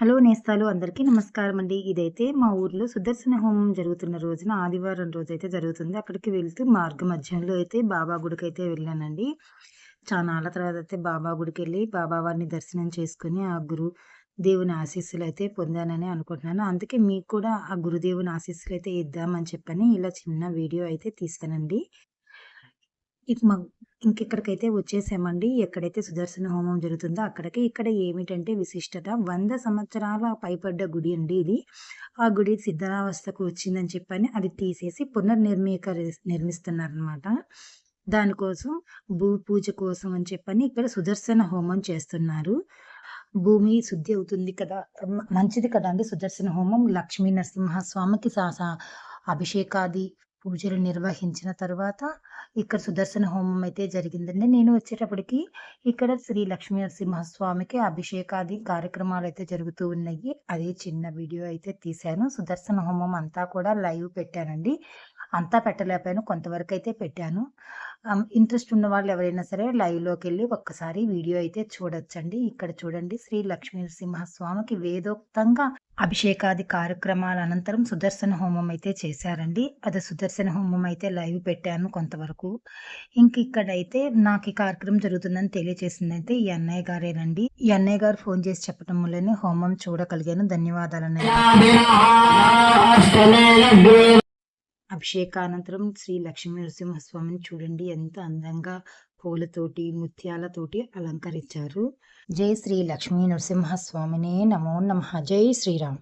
Hello నేస్తాలు అందరికీ నమస్కారం అండి. ఇదైతే మా ఊర్లో సుదర్శన హోమం జరుగుతున్న రోజున ఆదివారం రోజు అయితే జరుగుతుంది. అక్కడికి వెళ్తూ మార్గ మధ్యంలో అయితే బాబా గుడికి అయితే వెళ్ళానండి. చానాళ్ళ తర్వాత అయితే బాబా గుడికెళ్ళి బాబా వారిని దర్శనం చేసుకుని ఆ గురు దేవుని ఆశీస్సులు అయితే పొందానని అనుకుంటున్నాను. అందుకే మీకు కూడా ఆ గురుదేవుని అయితే ఇద్దామని చెప్పని ఇలా చిన్న వీడియో అయితే తీసానండి ఇక మా ఇంకెక్కడికైతే వచ్చేసామండి. ఎక్కడైతే సుదర్శన హోమం జరుగుతుందో అక్కడికి. ఇక్కడ ఏమిటంటే విశిష్టత వంద సంవత్సరాల పైపడ్డ గుడి అండి ఇది. ఆ గుడి శిథిలావస్థకు వచ్చిందని చెప్పని అది తీసేసి పునర్నిర్మీకరి నిర్మిస్తున్నారనమాట. దానికోసం భూ పూజ కోసం అని చెప్పని ఇక్కడ సుదర్శన హోమం చేస్తున్నారు. భూమి శుద్ధి అవుతుంది కదా! మంచిది కదా అండి సుదర్శన హోమం. లక్ష్మీ నరసింహస్వామికి సా అభిషేకాది పూజలు నిర్వహించిన తర్వాత ఇక్కడ సుదర్శన హోమం అయితే జరిగిందండి. నేను వచ్చేటప్పటికి ఇక్కడ శ్రీ లక్ష్మీ నరసింహస్వామికి అభిషేకాది అయితే జరుగుతూ ఉన్నాయి. అదే చిన్న వీడియో అయితే తీశాను. సుదర్శన హోమం అంతా కూడా లైవ్ పెట్టానండి. అంతా పెట్టలేకపోయాను. కొంతవరకు అయితే పెట్టాను. ఇంట్రెస్ట్ ఉన్న వాళ్ళు ఎవరైనా సరే లైవ్‌లోకెళ్ళి ఒక్కసారి వీడియో అయితే చూడొచ్చండి. ఇక్కడ చూడండి శ్రీ లక్ష్మీనరసింహస్వామికి వేదోక్తంగా అభిషేకాది కార్యక్రమాల అనంతరం సుదర్శన హోమం అయితే చేశారండి. అది సుదర్శన హోమం అయితే లైవ్ పెట్టాను కొంతవరకు. ఇంక ఇక్కడైతే నాకు ఈ కార్యక్రమం జరుగుతుందని తెలియజేసింది అయితే ఈ అన్నయ్య గారేనండి. ఈ అన్నయ్య గారు ఫోన్ చేసి చెప్పడం వల్లనే హోమం చూడగలిగాను. ధన్యవాదాలన్నయ్య. అభిషేకానంతరం శ్రీ లక్ష్మీ నరసింహస్వామిని చూడండి ఎంత అందంగా పూలతోటి, ముత్యాలతోటి అలంకరించారు. జై శ్రీ లక్ష్మీ నరసింహస్వామినే నమో నమ జై శ్రీరామ్.